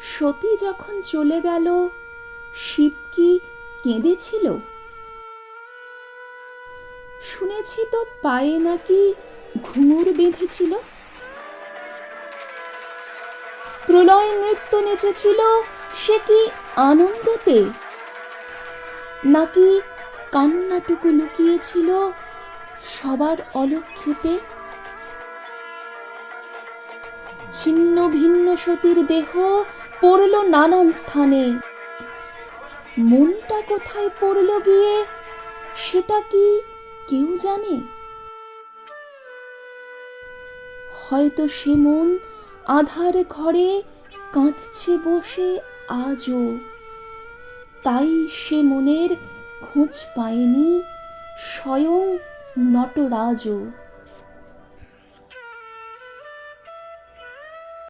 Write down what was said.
সতী যখন চলে গেল, শিব কি কেঁদেছিল? শুনেছি তো পায়ে নাকি ঘুঙুর বেঁধেছিল। প্রলয় নৃত্য নেচেছিল, সে কি আনন্দতে? নাকি কান্নাটুকু লুকিয়েছিল সবার অলক্ষিতে ছিন্ন ভিন্ন সতীর দেহ পড়ল নানান স্থানে। মনটা কোথায় পড়ল গিয়ে, সেটা কি কেউ জানে? হয়তো সে মন আধার ঘরে কাঁদছে বসে আজও। তাই সে মনের খোঁজ পায়নি, স্বয়ং নটরাজও।